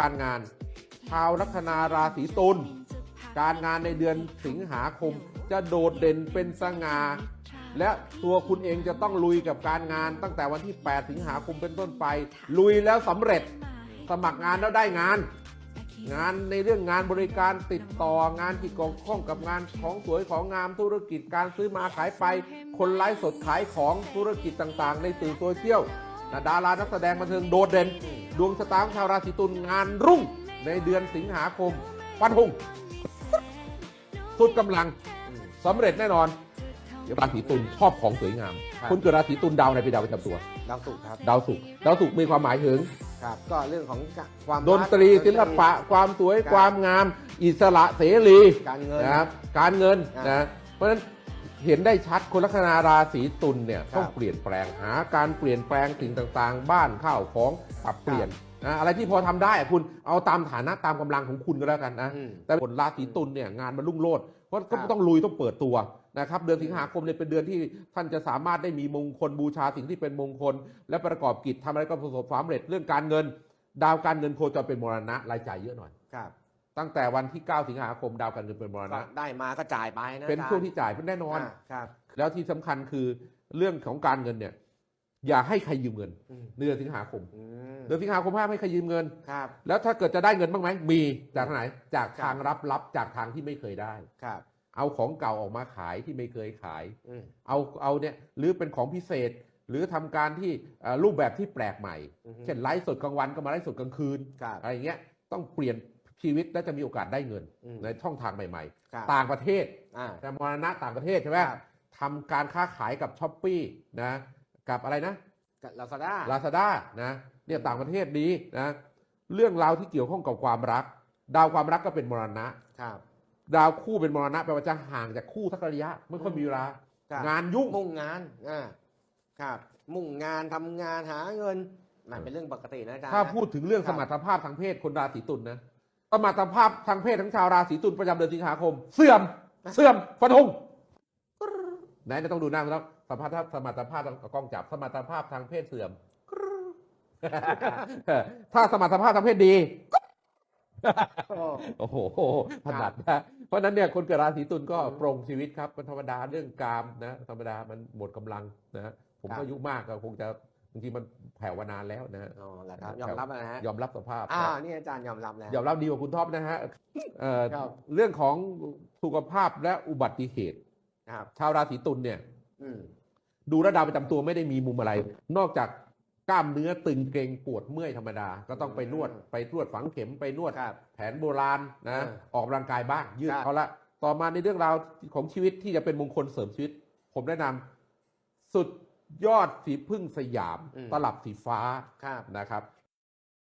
การงาน ชาวลัคนาราศีตุลการงานในเดือนสิงหาคมจะโดดเด่นเป็นสง่าและตัวคุณเองจะต้องลุยกับการงานตั้งแต่วันที่ 8 สิงหาคมเป็นต้นไป ลุยแล้วสำเร็จ สมัครงานแล้วได้งาน งานในเรื่องงานบริการติดต่องานที่เกี่ยวข้องกับงานของสวยของงามธุรกิจการซื้อมาขายไป คนไลฟ์สดขายของธุรกิจต่างๆ ในสื่อโซเชียล นะดารานักแสดงบันเทิงโดดเด่น ดวงชะตาของชาวราศีตุลงานรุ่งในเดือนสิงหาคมฟันธงสุดกำลังสำเร็จแน่นอน เดี๋ยวราศีตุลชอบของสวยงาม ครับ คนเกิดราศีตุลดาวในเป็นดาวประจำตัว ดาวศุกร์ครับดาวศุกร์ดาวศุกร์มีความหมายถึง ครับ ก็เรื่องของความดนตรีกศิลปะ ความสวยครับความงาม อิสระเสรีการเงิน นะครับการเงินอ่าน นะเพราะฉะนั้น เห็นได้ชัดคนลัคนาราศีตุลเนี่ยครับต้องเปลี่ยนแปลงหาการเปลี่ยนแปลงสิ่งต่างๆ บ้านข้าวของปรับเปลี่ยนนะอะไรที่พอทำได้อะคุณเอาตามฐานะตามกำลังของคุณก็แล้วกันนะอืมแต่คนราศีตุลเนี่ยงานมันรุ่งโรจน์เพราะก็ครับต้องลุยต้องเปิดตัวนะครับเดือนสิงหาคมเนี่ยเป็นเดือนที่ท่านจะสามารถได้มีมงคลบูชาสิ่งที่เป็นมงคล และประกอบกิจทำอะไรก็ประสบความสำเร็จเรื่องการเงิน ดาวการเงินโคจรเป็นมรณะรายจ่ายเยอะหน่อยครับ ตั้งแต่วันที่ 9 สิงหาคมดาวการเงินเป็นมรก็ณะได้มาก็จ่ายไปนะเป็นอาจารย์ช่วงที่จ่ายเป็นแน่นอนาครับ แล้วที่สำคัญคือเรื่องของการเงินเนี่ย อย่าให้ใครยืมเงินอืมเดือนสิงหาคมอืมเดือนสิงหาคมห้ามให้ใครยืมเงินครับ แล้วถ้าเกิดจะได้เงินบ้างไหมมีจากทางไหนจากครับทางรับรับจากทางที่ไม่เคยได้ครับ เอาของเก่าออกมาขายที่ไม่เคยขายอืมเอาเอาเนี่ยหรือเป็นของพิเศษหรือทำการที่เอ่อรูปแบบที่แปลกใหม่อือฮึเช่นไลฟ์สดกลางวันก็มาไลฟ์สดกลางคืนครับอะไรอย่างเงี้ยต้องเปลี่ยน ชีวิตและจะมีโอกาสได้เงินอืมในช่องทางใหม่ ครับๆ ต่างประเทศอ่า แต่มรณะต่างประเทศใช่ไหมครับ ทำการค้าขายกับช้อปปี้นะกับอะไรนะ ลาซาด้า ลาซาด้านะเนี่ยต่างประเทศดีนะเรื่องราวที่เกี่ยวข้องกับความรัก ดาวความรักก็เป็นมรณะ ครับ ดาวคู่เป็นมรณะแปลว่าจะห่างจากคู่ทักระยะไม่ค่อยมีเวลาครับ งานยุ่ง มุ่งงานอ่าครับ มุ่งงานทำงานหาเงินมันเป็นเรื่องปกตินะอาจารย์ถ้านะ พูดถึงเรื่องครัสบมรรถภาพทางเพศคนราศีตุลนะ สมรรถภาพทางเพศทั้งชาวราศีตุลประจำเดือนสิงหาคม เสื่อม เสื่อมฟันธงไหนจะต้องดูหน้าแล้วสมรรถภาพสมรรถภาพต้องเอากล้องจับสมรรถภาพทางเพศเสื่อม ถ้าสมรรถภาพทางเพศดีโอ้โอ้โหถนัดนะเพราะฉะนั้นเนี่ยคนเกิดราศีตุลก็อืมปรงชีวิตครับมันธรรมดาเรื่องกามนะธรรมดามันหมดกำลังนะผมครับก็อายุมากก็คงจะ บางทีมันแผ่วมานานแล้วนะฮะอ๋อแหละครับ ยอมรับนะฮะยอมรับสภาพอ่านี่อาจารย์ยอมรับแล้วยอมรับดีกว่าคุณท็อปนะฮะเอ่อครับเรื่องของสุขภาพและอุบัติเหตุครับชาวราศีตุลเนี่ยอืมดูแลวดาวประจำตัวไม่ได้มีมุมอะไร นอกจากกล้ามเนื้อตึงเกร็งปวดเมื่อยธรรมดา ก็ต้องไปนวดไปนวดฝังเข็มไปนวดครับแผนโบราณนะเออออกกำลังกายบ้างยืดครับเขาละต่อมาในเรื่องราวของชีวิตที่จะเป็นมงคลเสริมชีวิต ผมแนะนำสุด ยอดสีพึ่งสยาม ตลับสีฟ้าครับนะครับ